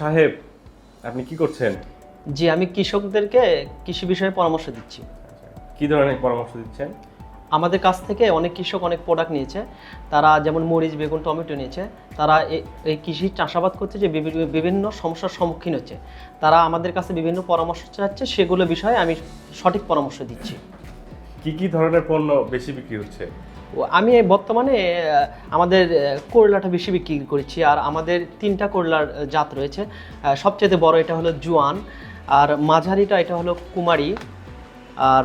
সাহেব আপনি কি করছেন? জি আমি কৃষকদেরকে কৃষি বিষয়ে পরামর্শ দিচ্ছি। কি ধরনের পরামর্শ দিচ্ছেন? আমাদের কাছ থেকে অনেক কৃষক অনেক প্রোডাক্ট নিয়েছে। তারা যেমন মরিচ বেগুন টমেটো নিয়েছে। তারা এই কৃষি চাষাবাদ করতে যে বিভিন্ন সমস্যার সম্মুখীন হচ্ছে। তারা আমাদের কাছে বিভিন্ন পরামর্শ চাচ্ছে সেগুলো বিষয়ে আমি সঠিক পরামর্শ দিচ্ছি। কি কি ধরনের পণ্য বেশি বিক্রি হচ্ছে? আমি বর্তমানে আমাদের করলাটা বেশি বিক্রি করেছি, আর আমাদের তিনটা করলার জাত রয়েছে। সবচেয়ে বড় এটা হলো জুয়ান, আর মাঝারিটা এটা হলো কুমারী, আর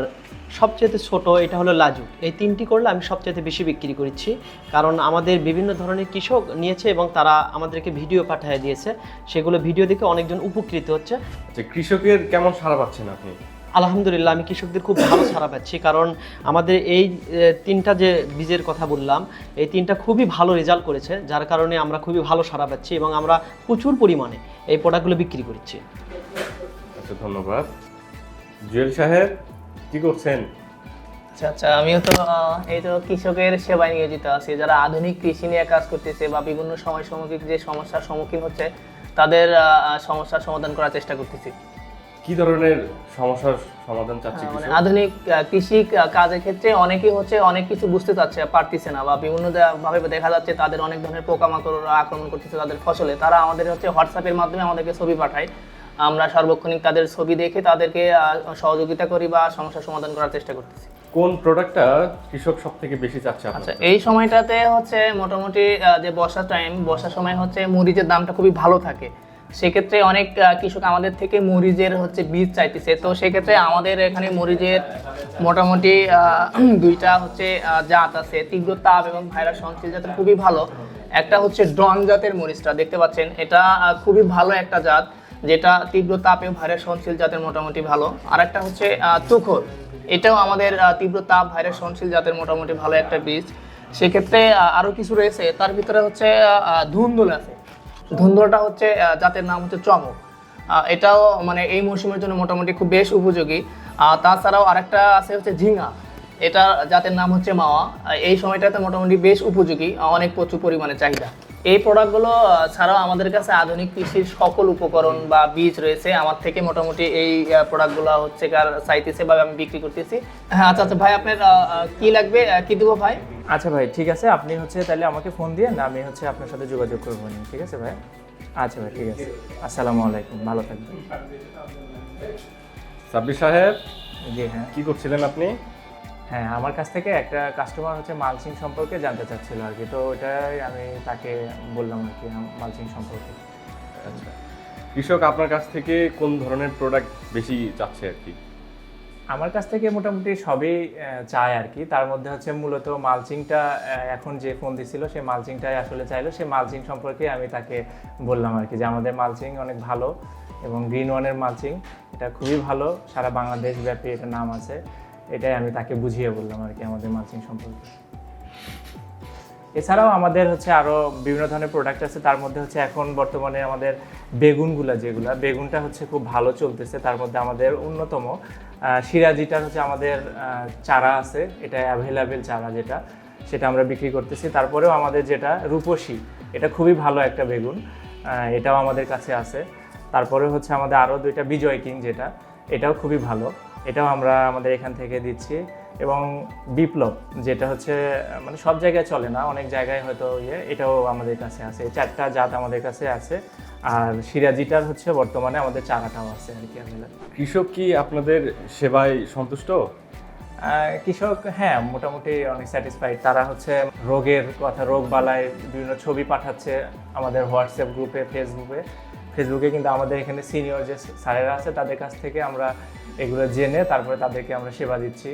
সবচেয়ে ছোট এটা হলো লাজু এই তিনটি করলা আমি সবচেয়ে বেশি বিক্রি করেছি, কারণ আমাদের বিভিন্ন ধরনের কৃষক নিয়েছে এবং তারা আমাদেরকে ভিডিও পাঠিয়ে দিয়েছে। সেগুলো ভিডিও দেখে অনেকজন উপকৃত হচ্ছে। আচ্ছা কৃষকের কেমন সাড়া পাচ্ছেন আপনি? আলহামদুলিল্লাহ আমি কৃষকদের খুব ভালো সারা পাচ্ছি। কারণ আমাদের এই তিনটা যে বীজের কথা বললাম এই তিনটা খুবই ভালো রেজাল্ট করেছে যার কারণে আমরা খুবই ভালো সারা পাচ্ছি এবং আমরা প্রচুর পরিমাণে এই প্রোডাক্টগুলো বিক্রি করছি। আচ্ছা ধন্যবাদ। জুয়েল সাহেব কি করছেন? আচ্ছা আচ্ছা আমিও তো এই তো কৃষকের সেবায় নিয়োজিত আছি। যারা আধুনিক কৃষি নিয়ে কাজ করতেছে বা বিভিন্ন সময় সামগ্রিক যে সমস্যার সম্মুখীন হচ্ছে তাদের সমস্যার সমাধান করার চেষ্টা করতেছি। কি ধরনের সমস্যার সমাধান চাচ্ছে মানে কৃষক? আধুনিক কৃষি কাজের ক্ষেত্রে অনেকেই হচ্ছে অনেক কিছু বুঝতে চাচ্ছে পারতেছে না বা বিভিন্ন ভাবে দেখা যাচ্ছে তাদের অনেক ধরনের পোকামাকড় আক্রমণ করতেছে তাদের ফসলে। তারা আমাদের হচ্ছে হোয়াটসঅ্যাপের মাধ্যমে আমাদেরকে ছবি পাঠায়। আমরা সার্বক্ষণিক তাদের ছবি দেখে তাদেরকে সহযোগিতা করি বা সমস্যার সমাধান করার চেষ্টা করতেছি। কোন প্রোডাক্টটা কৃষক সব থেকে বেশি চাচ্ছে আচ্ছা এই সময়টাতে হচ্ছে মোটামুটি যে বর্ষা টাইম বর্ষার সময় হচ্ছে মরিচের দামটা খুবই ভালো থাকে। সেক্ষেত্রে অনেক কৃষক আমাদের থেকে মরিচের হচ্ছে বীজ চাইতেছে। তো সেক্ষেত্রে আমাদের এখানে মরিচের মোটামুটি দুইটা হচ্ছে জাত আছে তীব্র তাপ এবং ভাইরাস সহনশীল জাতের খুবই ভালো। একটা হচ্ছে ডন জাতের মরিচটা দেখতে পাচ্ছেন? এটা খুবই ভালো একটা জাত যেটা তীব্র তাপে ভাইরাস সহনশীল জাতের মোটামুটি ভালো। আর একটা হচ্ছে তুখর। এটাও আমাদের তীব্র তাপ ভাইরাস সহনশীল জাতের মোটামুটি ভালো একটা বীজ। সেক্ষেত্রে আহ, আরও কিছু রয়েছে তার ভিতরে হচ্ছে ধুন্দুল আছে। ধুন্দুলটা হচ্ছে জাতের নাম হচ্ছে চমক। এটাও মানে এই মৌসুমের জন্য মোটামুটি খুব বেশ উপযোগী। তাছাড়াও আরেকটা আছে হচ্ছে ঝিঙা। এটা জাতের নাম হচ্ছে মাওয়া। এই সময়টাতে মোটামুটি বেশ উপযোগী অনেক প্রচুর পরিমাণে চাহিদা। এই প্রোডাক্টগুলো ছাড়াও আমাদের কাছে আধুনিক কৃষির সকল উপকরণ বা বীজ রয়েছে। আমার থেকে মোটামুটি এই প্রোডাক্টগুলো হচ্ছে কার চাইতেছে বা আমি বিক্রি করতেছি। হ্যাঁ আচ্ছা আচ্ছা ভাই, আপনার কি লাগবে? কি দেবো ভাই? আচ্ছা ভাই ঠিক আছে। আপনি হচ্ছে তাহলে আমাকে ফোন দিয়ে না আমি হচ্ছে আপনার সাথে যোগাযোগ করব নি, ঠিক আছে ভাই? আচ্ছা ভাই ঠিক আছে। আসসালামু আলাইকুম ভালো থাকবেন। সাব্বির সাহেব জি হ্যাঁ। কি করছিলেন আপনি? হ্যাঁ আমার কাছ থেকে একটা কাস্টমার হচ্ছে মালচিং সম্পর্কে জানতে চাচ্ছিল আর কি। তো ওটাই আমি তাকে বললাম আর কি মালচিং সম্পর্কে। আচ্ছা। কৃষক আপনার কাছ থেকে কোন ধরনের প্রোডাক্ট বেশি চাচ্ছে আর কি? আমার কাছ থেকে মোটামুটি সবই চায় আর কি তার মধ্যে হচ্ছে মূলত মালচিংটা এখন যে ফোন দিছিল, সে মালচিংটাই আসলে চাইলো। সে মালচিং সম্পর্কে আমি তাকে বললাম আর কি যে আমাদের মালচিং অনেক ভালো এবং গ্রিন ওয়ানের মালচিং, এটা খুবই ভালো। সারা বাংলাদেশ ব্যাপী এটা নাম আছে। এটাই আমি তাকে বুঝিয়ে বললাম আর কি আমাদের মালচিং সম্পর্কে। এছাড়াও আমাদের হচ্ছে আরও বিভিন্ন ধরনের প্রোডাক্ট আছে। তার মধ্যে হচ্ছে এখন বর্তমানে আমাদের বেগুনগুলা যেগুলা, বেগুনটা হচ্ছে খুব ভালো চলতেছে। তার মধ্যে আমাদের অন্যতম সিরাজিটার হচ্ছে আমাদের চারা আছে। এটা অ্যাভেলেবেল চারা যেটা, সেটা আমরা বিক্রি করতেছি। তারপরেও আমাদের যেটা রূপসী, এটা খুবই ভালো একটা বেগুন এটাও আমাদের কাছে আছে। তারপরে হচ্ছে আমাদের আরও দুইটা বিজয় কিং যেটা, এটাও খুবই ভালো। এটাও আমরা আমাদের এখান থেকে দিচ্ছি। এবং বিপ্লব যেটা হচ্ছে মানে সব জায়গায় চলে না অনেক জায়গায় হয়তো ইয়ে এটাও আমাদের কাছে আছে। এই চারটা জাত আমাদের কাছে আছে। আর সিরাজিটার হচ্ছে বর্তমানে আমাদের চারাটাও আছে আর কি। কৃষক কি আপনাদের সেবায় সন্তুষ্ট? কৃষক হ্যাঁ মোটামুটি অনেক স্যাটিসফাইড তারা হচ্ছে রোগের কথা রোগ বালায় বিভিন্ন ছবি পাঠাচ্ছে আমাদের হোয়াটসঅ্যাপ গ্রুপে ফেসবুকে ফেসবুকে কিন্তু আমাদের এখানে সিনিয়র যে স্যারেরা আছে তাদের কাছ থেকে আমরা এগুলো জেনে তারপরে তাদেরকে আমরা সেবা দিচ্ছি।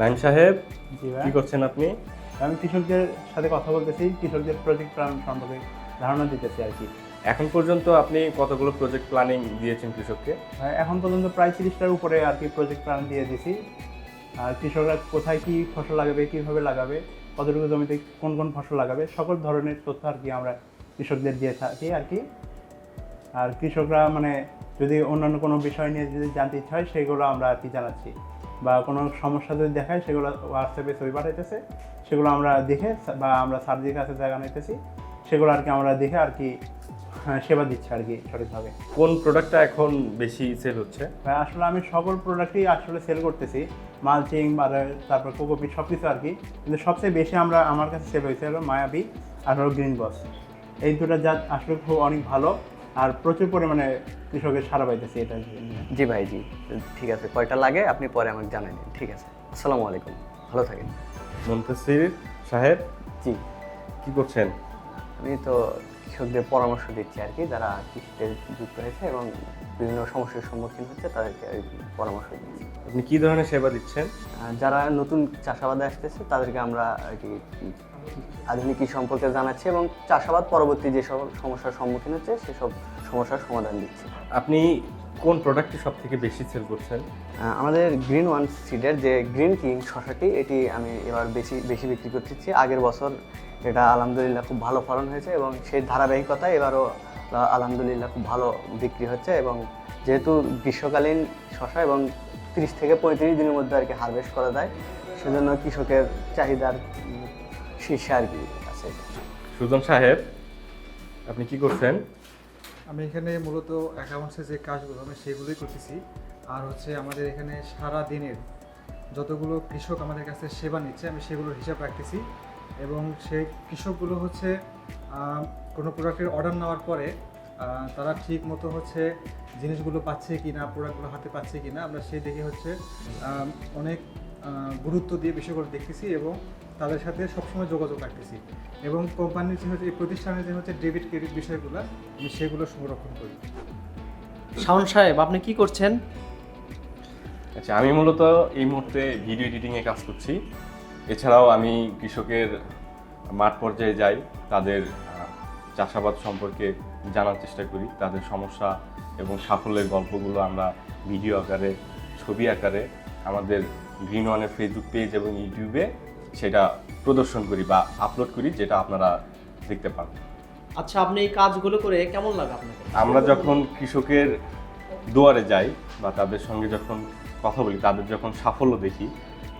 লাইন সাহেব জি ভাই। কি করছেন আপনি? আমি কৃষকদের সাথে কথা বলতেছি কৃষকদের প্রজেক্ট প্ল্যান সম্পর্কে ধারণা দিতেছি আর কি। এখন পর্যন্ত আপনি কতগুলো প্রজেক্ট প্ল্যানিং দিয়েছেন কৃষককে? ভাই, এখন পর্যন্ত প্রায় তিরিশটার উপরে আর কি প্রজেক্ট প্ল্যান দিয়ে দিছি। আর কৃষকরা কোথায় কি ফসল লাগাবে কীভাবে লাগাবে কতটুকু জমিতে কোন কোন ফসল লাগাবে সকল ধরনের তথ্য আর কি আমরা কৃষকদের দিয়ে থাকি আর কি। আর কৃষকরা মানে যদি অন্যান্য কোনো বিষয় নিয়ে যদি জানতে ইচ্ছা হয় সেগুলো আমরা আর কি জানাচ্ছি। বা কোনো সমস্যা যদি দেখায় সেগুলো হোয়াটসঅ্যাপে ছবি পাঠাইতেছে সেগুলো আমরা দেখে বা আমরা সার্জির কাছে জায়গা নিতেছি সেগুলো আর কি আমরা দেখে আর কি হ্যাঁ, সেবা দিচ্ছে আর কি সঠিকভাবে। কোন প্রোডাক্টটা এখন বেশি সেল হচ্ছে? আসলে আমি সকল প্রোডাক্টই আসলে সেল করতেছি। মালচিং বা তারপর কোকোপি সব কিছু আর কি। কিন্তু সবচেয়ে বেশি আমরা আমার কাছে সেল হয়েছে হলো মায়াবী আর হলো গ্রিন বস এই দুটো জাত আসলে খুব অনেক ভালো। আর প্রচুর পরিমাণে কৃষকের সারা পাইতেছি এটা জি ভাই জি। ঠিক আছে কয়টা লাগে আপনি পরে আমাকে জানাই দিন ঠিক আছে। আসসালামু আলাইকুম ভালো থাকেন। মন্তাসির সাহেব? জি। কি করছেন? আমি তো কৃষকদের পরামর্শ দিচ্ছি আর কি যারা কৃষিতে যুক্ত হয়েছে এবং বিভিন্ন সমস্যার সম্মুখীন হচ্ছে তাদেরকে আর কি পরামর্শ দিচ্ছি। আপনি কি ধরনের সেবা দিচ্ছেন? যারা নতুন চাষাবাদে আসতেছে তাদেরকে আমরা আর কি আধুনিক সম্পর্কে জানাচ্ছি এবং চাষাবাদ পরবর্তী যে সব সমস্যার সম্মুখীন হচ্ছে সেসব সমস্যার সমাধান দিচ্ছি। আপনি কোন প্রোডাক্টটি সব থেকে বেশি সেল করছেন? আমাদের গ্রিন ওয়ান সিডের যে গ্রিন কিং শশাটি এটি আমি এবার বেশি বেশি বিক্রি করতেছি। আগের বছর এটা আলহামদুলিল্লাহ খুব ভালো ফলন হয়েছে এবং সেই ধারাবাহিকতায় এবারও আলহামদুলিল্লাহ খুব ভালো বিক্রি হচ্ছে এবং যেহেতু গ্রীষ্মকালীন শশা এবং তিরিশ থেকে পঁয়ত্রিশ দিনের মধ্যে আর কি হারভেস্ট করা যায় সেজন্য কৃষকের চাহিদার শীর্ষে আর কি আছে। সুজন সাহেব আপনি কি করছেন? আমি এখানে মূলত অ্যাকাউন্টসে যে কাজগুলো আমি সেগুলোই করতেছি। আর হচ্ছে আমাদের এখানে সারা দিনের যতগুলো কৃষক আমাদের কাছে সেবা নিচ্ছে আমি সেগুলোর হিসাব রাখতেছি। এবং সেই কৃষকগুলো হচ্ছে কোনো প্রোডাক্টের অর্ডার নেওয়ার পরে তারা ঠিক মতো হচ্ছে জিনিসগুলো পাচ্ছে কি না প্রোডাক্টগুলো হাতে পাচ্ছে কি না আমরা সেই দেখে হচ্ছে অনেক গুরুত্ব দিয়ে বিষয়গুলো দেখতেছি এবং তাদের সাথে সবসময় যোগাযোগ রাখতেছি। এবং কোম্পানির যে হচ্ছে এই প্রতিষ্ঠানের যে হচ্ছে ডেবিট ক্রেডিট বিষয়গুলো আমি সেগুলো সংরক্ষণ করি। শাওন সাহেব আপনি কি করছেন? আচ্ছা আমি মূলত এই মুহূর্তে ভিডিও এডিটিংয়ে কাজ করছি। এছাড়াও আমি কৃষকের মাঠ পর্যায়ে যাই তাদের চাষাবাদ সম্পর্কে জানার চেষ্টা করি। তাদের সমস্যা এবং সাফল্যের গল্পগুলো আমরা ভিডিও আকারে ছবি আকারে আমাদের গ্রিন ওয়ানের ফেসবুক পেজ এবং ইউটিউবে সেটা প্রদর্শন করি বা আপলোড করি যেটা আপনারা দেখতে পান আচ্ছা আপনি এই কাজগুলো করে কেমন লাগে আপনাকে? আমরা যখন কৃষকের দুয়ারে যাই বা তাদের সঙ্গে যখন কথা বলি তাদের যখন সাফল্য দেখি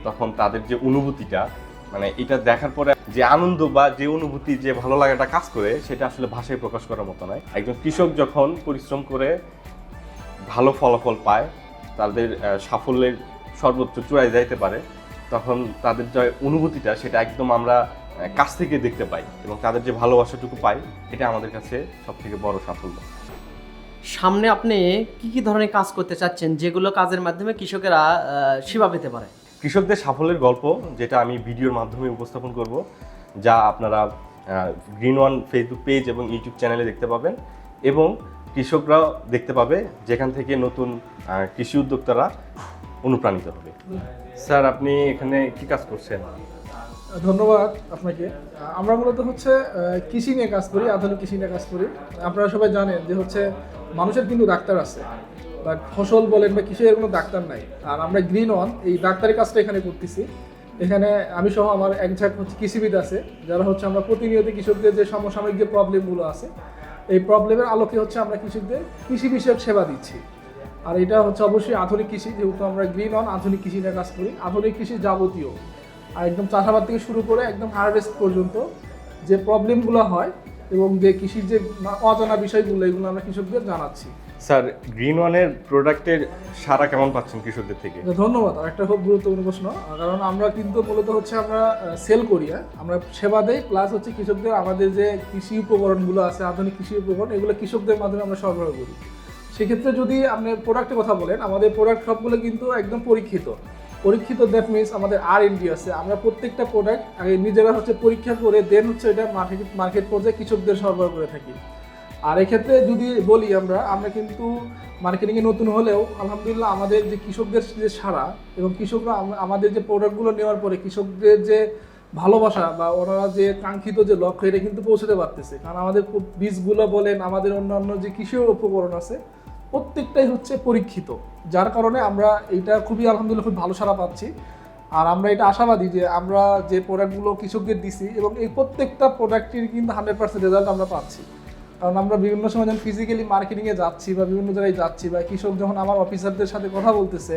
তখন তাদের যে অনুভূতিটা মানে এটা দেখার পরে যে আনন্দ বা যে অনুভূতি যে ভালো লাগাটা কাজ করে সেটা আসলে ভাষায় প্রকাশ করার মতো নয়। একজন কৃষক যখন পরিশ্রম করে ভালো ফলাফল পায় তাদের সাফল্যের সর্বোচ্চ চূড়ায় যাইতে পারে তখন তাদের যে অনুভূতিটা সেটা একদম আমরা কাছ থেকে দেখতে পাই এবং তাদের যে ভালোবাসাটুকু পাই এটা আমাদের কাছে সব থেকে বড় সাফল্য। সামনে আপনি কি কি ধরনের কাজ করতে চাচ্ছেন? যেগুলো কাজের মাধ্যমে কৃষকেরা সেবা পেতে পারে? কৃষকদের সাফল্যের গল্প যেটা আমি ভিডিওর মাধ্যমে উপস্থাপন করব যা আপনারা গ্রিন ওয়ান ফেসবুক পেজ এবং ইউটিউব চ্যানেলে দেখতে পাবেন এবং কৃষকরাও দেখতে পাবে যেখান থেকে নতুন কৃষি উদ্যোক্তারা অনুপ্রাণিত হবে। স্যার, আপনি এখানে কি কাজ করছেন? ধন্যবাদ আপনাকে। আমরা মূলত হচ্ছে কৃষি নিয়ে কাজ করি, আধুনিক কৃষি নিয়ে কাজ করি। আপনারা সবাই জানেন যে হচ্ছে, মানুষের কিন্তু ডাক্তার আছে। বাট ফসল বলেন বা কৃষি কোনো ডাক্তার নাই। আর আমরা গ্রিন ওয়ান, এই ডাক্তারের কাজটা এখানে করতেছি। এখানে আমি সহ আমার এক ঝাঁক হচ্ছে কৃষিবিদ আছে, যারা হচ্ছে আমরা প্রতিনিয়ত কৃষকদের যে সমসাময়িক যে প্রবলেমগুলো আছে, এই প্রবলেমের আলোকে হচ্ছে আমরা কৃষকদের কৃষি বিষয়ক সেবা দিচ্ছি। আর এটা হচ্ছে অবশ্যই আধুনিক কৃষি যেহেতু আমরা গ্রিন অন আধুনিক কৃষি নিয়ে কাজ করি আধুনিক কৃষি যাবতীয়। আর একদম চাষাবাদ থেকে শুরু করে একদম হারভেস্ট পর্যন্ত যে প্রবলেমগুলো হয় এবং যে কৃষির যে অজানা বিষয়গুলো এগুলো আমরা কৃষকদের জানাচ্ছি। স্যার গ্রিন ওয়ানের প্রোডাক্টের সারা কেমন পাচ্ছেন কৃষকদের থেকে? ধন্যবাদ। আর একটা খুব গুরুত্বপূর্ণ প্রশ্ন কারণ আমরা কিন্তু মূলত হচ্ছে আমরা সেল করি হ্যাঁ? আমরা সেবা দেই প্লাস হচ্ছে কৃষকদের আমাদের যে কৃষি উপকরণগুলো আছে আধুনিক কৃষি উপকরণ এগুলো কৃষকদের মাধ্যমে আমরা সরবরাহ করি। সেক্ষেত্রে যদি আপনি প্রোডাক্টের কথা বলেন, আমাদের প্রোডাক্ট সবগুলো কিন্তু একদম পরীক্ষিত। পরীক্ষিত দ্যাট মিনস আমাদের আর এন আছে। আমরা প্রত্যেকটা প্রোডাক্ট আগে নিজেরা হচ্ছে পরীক্ষা করে দেন হচ্ছে এটা মার্কেট মার্কেট পর্যায়ে কৃষকদের সরবরাহ করে থাকি। আর এক্ষেত্রে যদি বলি আমরা আমরা কিন্তু মার্কেটিংয়ে নতুন হলেও আলহামদুলিল্লাহ আমাদের যে কৃষকদের যে সারা এবং কৃষকরা আমাদের যে প্রোডাক্টগুলো নেওয়ার পরে কৃষকদের যে ভালোবাসা বা ওনারা যে কাঙ্ক্ষিত যে লক্ষ্য, এটা কিন্তু পৌঁছতে পারতেছে। কারণ আমাদের বীজগুলো বলেন, আমাদের অন্যান্য যে কৃষি উপকরণ আছে প্রত্যেকটাই হচ্ছে পরীক্ষিত, যার কারণে আমরা এইটা খুবই আলহামদুলিল্লাহ খুব ভালো সারা পাচ্ছি। আর আমরা এটা আশাবাদী যে আমরা যে প্রোডাক্টগুলো কৃষকদের দিছি এবং এই প্রত্যেকটা প্রোডাক্টের কিন্তু হান্ড্রেড পার্সেন্ট রেজাল্ট আমরা পাচ্ছি। কারণ আমরা বিভিন্ন সময় যখন ফিজিক্যালি মার্কেটিংয়ে যাচ্ছি বা বিভিন্ন জায়গায় যাচ্ছি বা কৃষক যখন আমার অফিসারদের সাথে কথা বলতেছে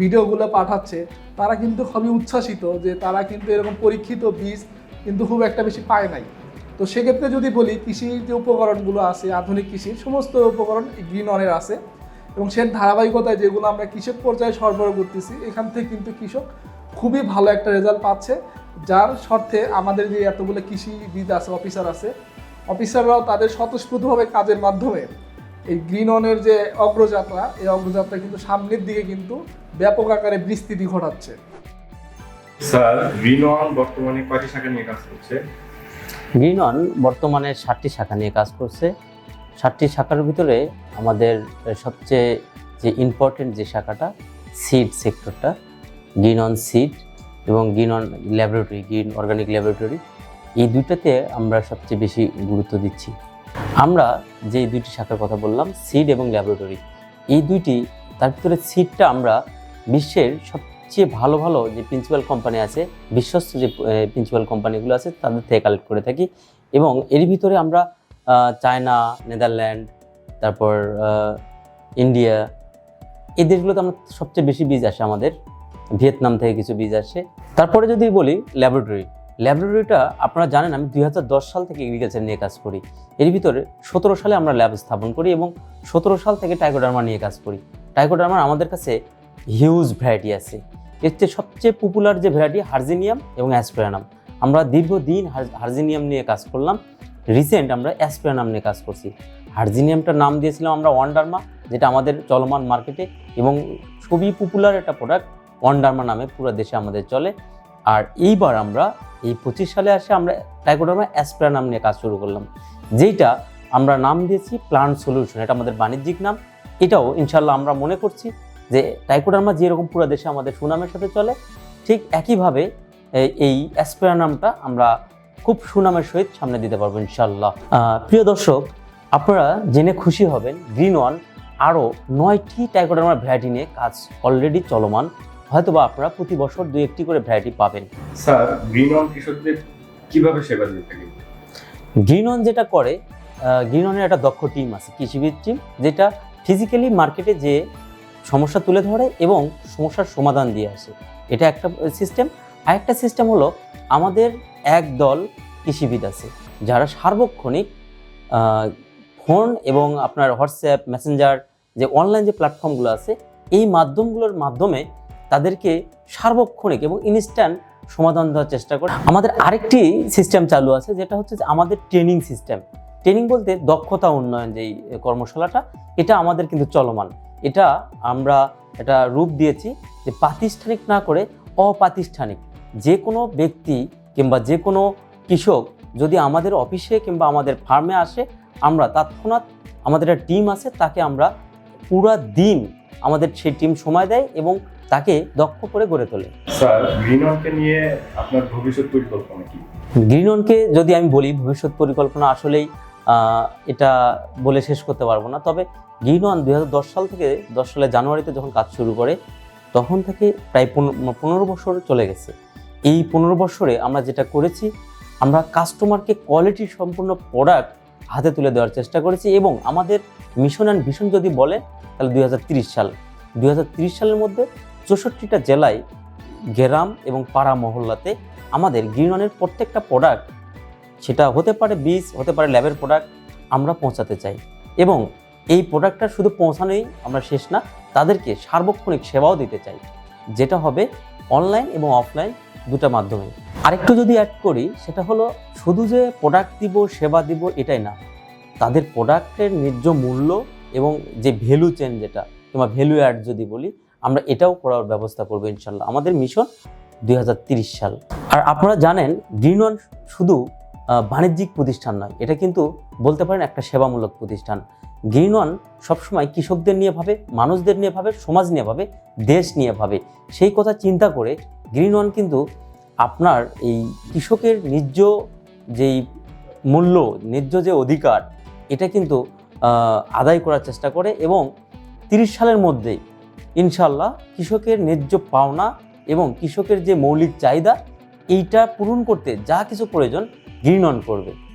ভিডিওগুলো পাঠাচ্ছে, তারা কিন্তু খুবই উচ্ছ্বাসিত যে তারা কিন্তু এরকম পরীক্ষিত বীজ কিন্তু খুব একটা বেশি পায় নাই। তো সেক্ষেত্রে যদি বলি, কৃষির যে উপকরণগুলো আছে, আধুনিক কৃষির সমস্ত উপকরণ গ্রিন অনের আছে এবং সে ধারাবাহিকতায় যেগুলো আমরা কৃষক পর্যায়ে সরবরাহ করতেছি, এখান থেকে কিন্তু কৃষক খুবই ভালো একটা রেজাল্ট পাচ্ছে, যার স্বার্থে আমাদের যে এতগুলো কৃষিবিদ আছে অফিসার আছে অফিসাররাও তাদের স্বতঃস্ফূর্তভাবে কাজের মাধ্যমে এই গ্রিন অনের যে অগ্রযাত্রা, এই অগ্রযাত্রা কিন্তু সামনের দিকে কিন্তু ব্যাপক আকারে বিস্তৃতি ঘটাচ্ছে। স্যার গ্রিন ওয়ান বর্তমানে কয়টি শাখা নিয়ে কাজ করছে? গ্রিন ওয়ান বর্তমানে ষাটটি শাখা নিয়ে কাজ করছে। ষাটটি শাখার ভিতরে আমাদের সবচেয়ে যে ইম্পর্টেন্ট যে শাখাটা সিড সেক্টরটা গ্রিন অন সিড এবং green on laboratory green organic laboratory এই দুইটাতে আমরা সবচেয়ে বেশি গুরুত্ব দিচ্ছি। আমরা যে দুইটি শাখার কথা বললাম সিড এবং ল্যাবরেটরি এই দুইটি, তার ভিতরে সিডটা আমরা বিশ্বের সবচেয়ে ভালো ভালো যে প্রিন্সিপাল কোম্পানি আছে, বিশ্বস্ত যে প্রিন্সিপাল কোম্পানিগুলো আছে, তাদের থেকে কালেক্ট করে থাকি। এবং এর ভিতরে আমরা চায়না, নেদারল্যান্ড, তারপর ইন্ডিয়া এই দেশগুলোতে আমরা সবচেয়ে বেশি বীজ আসে আমাদের। ভিয়েতনাম থেকে কিছু বীজ আসে। তারপরে যদি বলি ল্যাবরেটরি ল্যাবরেটরিটা আপনারা জানেন, আমি দুই হাজার দশ সাল থেকে এগ্রিকালচার নিয়ে কাজ করি। এর ভিতরে সতেরো সালে আমরা ল্যাব স্থাপন করি এবং সতেরো সাল থেকে টাইকোডার্মা নিয়ে কাজ করি। টাইকোডার্মার আমাদের কাছে হিউজ ভ্যারাইটি আছে। এর চেয়ে সবচেয়ে পপুলার যে ভ্যারাইটি হার্জিনিয়াম এবং অ্যাসপ্রেনাম। আমরা দীর্ঘদিন হার- হার্জিনিয়াম নিয়ে কাজ করলাম। রিসেন্ট আমরা অ্যাসপ্রেনাম নিয়ে কাজ করছি। হার্জিনিয়ামটার নাম দিয়েছিলাম আমরা ওয়ান্ডারমা, যেটা আমাদের চলমান মার্কেটে এবং খুবই পপুলার একটা প্রোডাক্ট ওয়ান্ডারমা নামে পুরো দেশে আমাদের চলে। আর এইবার আমরা এই পঁচিশ সালে আসে আমরা টাইকোডার্মা অ্যাসপ্রেনাম নিয়ে কাজ শুরু করলাম। যেইটা আমরা নাম দিয়েছি প্লান্ট সলিউশন এটা আমাদের বাণিজ্যিক নাম। এটাও ইনশাল্লাহ আমরা মনে করছি যে টাইকোডার্মা যেরকম পুরো দেশে আমাদের সুনামের সাথে চলে ঠিক একইভাবে এই অ্যাসপেরা নামটা আমরা খুব সুনামের সহিত সামনে দিতে পারব ইনশাল্লাহ প্রিয় দর্শক আপনারা জেনে খুশি হবেন গ্রিন ওয়ান আরও নয়টি টাইকোডার্মার ভ্যারাইটি নিয়ে কাজ অলরেডি চলমান। হয়তোবা আপনারা প্রতি বছর দু একটি করে ভ্যারাইটি পাবেন। স্যার গ্রিন ওয়ান কৃষকদের কীভাবে সেবা দিয়ে থাকে গ্রিন অন যেটা করে গ্রিন অনের একটা দক্ষ টিম আছে কৃষিবিদ টিম যেটা ফিজিক্যালি মার্কেটে যে সমস্যা তুলে ধরে এবং সমস্যার সমাধান দিয়ে আসে। এটা একটা সিস্টেম আরেকটা সিস্টেম হলো আমাদের এক দল কৃষিবিদ আছে, যারা সার্বক্ষণিক ফোন এবং আপনার হোয়াটসঅ্যাপ মেসেঞ্জার যে অনলাইন যে প্ল্যাটফর্মগুলো আছে, এই মাধ্যমগুলোর মাধ্যমে তাদেরকে সার্বক্ষণিক এবং ইনস্ট্যান্ট সমাধান দেওয়ার চেষ্টা করে। আমাদের আরেকটি সিস্টেম চালু আছে, যেটা হচ্ছে যে আমাদের ট্রেনিং সিস্টেম ট্রেনিং বলতে দক্ষতা উন্নয়ন যেই কর্মশালাটা, এটা আমাদের কিন্তু চলমান। এটা আমরা এটা রূপ দিয়েছি যে প্রাতিষ্ঠানিক না করে অপ্রাতিষ্ঠানিক। যে কোনো ব্যক্তি কিংবা যে কোনো কৃষক যদি আমাদের অফিসে কিংবা আমাদের ফার্মে আসে আমরা তৎক্ষণাৎ আমাদের একটা টিম আছে তাকে আমরা পুরা দিন আমাদের সেই টিম সময় দেয় এবং তাকে দক্ষ করে গড়ে তোলে। স্যার গ্রিন নিয়ে আপনার ভবিষ্যৎ পরিকল্পনা কি? গ্রিননকে যদি আমি বলি ভবিষ্যৎ পরিকল্পনা আসলেই এটা বলে শেষ করতে পারব না। তবে গ্রিনন দুই হাজার দশ সাল থেকে, দশ সালের জানুয়ারিতে যখন কাজ শুরু করে, তখন থেকে প্রায় পনেরো বছর চলে গেছে। এই পনেরো বছরে আমরা যেটা করেছি, আমরা কাস্টমারকে কোয়ালিটি সম্পূর্ণ প্রোডাক্ট হাতে তুলে দেওয়ার চেষ্টা করেছি এবং আমাদের মিশন অ্যান্ড ভিশন যদি বলে, তাহলে দুই সাল। দুই সালের মধ্যে চৌষট্টিটা জেলায় গ্রাম এবং পাড়া মহল্লাতে আমাদের গ্রিননের প্রত্যেকটা প্রোডাক্ট সেটা হতে পারে বীজ, হতে পারে ল্যাবের প্রোডাক্ট আমরা পৌঁছাতে চাই। এবং এই প্রোডাক্টটা শুধু পৌঁছানোই আমরা শেষ না, তাদেরকে সার্বক্ষণিক সেবাও দিতে চাই, যেটা হবে অনলাইন এবং অফলাইন দুটা মাধ্যমে। আরেকটু যদি অ্যাড করি, সেটা হলো শুধু যে প্রোডাক্ট দিব, সেবা দিব, এটাই না। তাদের প্রোডাক্টের ন্যায্য মূল্য এবং যে ভ্যালু চেন যেটা, কিংবা ভ্যালু অ্যাড যদি বলি, আমরা এটাও করার ব্যবস্থা করব ইনশাল্লাহ। আমাদের মিশন দুই সাল। আর আপনারা জানেন গ্রিন ওয়ান শুধু বাণিজ্যিক প্রতিষ্ঠান নয়। এটা কিন্তু বলতে পারেন একটা সেবামূলক প্রতিষ্ঠান। গ্রিন ওয়ান সবসময় কৃষকদের নিয়ে ভাবে, মানুষদের নিয়ে ভাবে, সমাজ নিয়ে ভাবে, দেশ নিয়ে ভাবে। সেই কথা চিন্তা করে গ্রিন ওয়ান কিন্তু আপনার এই কৃষকের ন্যায্য যেই মূল্য ন্যায্য যে অধিকার, এটা কিন্তু আদায় করার চেষ্টা করে এবং তিরিশ সালের মধ্যে ইনশাল্লাহ কৃষকের ন্যায্য পাওনা এবং কৃষকের যে মৌলিক চাহিদা, এইটা পূরণ করতে যা কিছু প্রয়োজন অন করবে।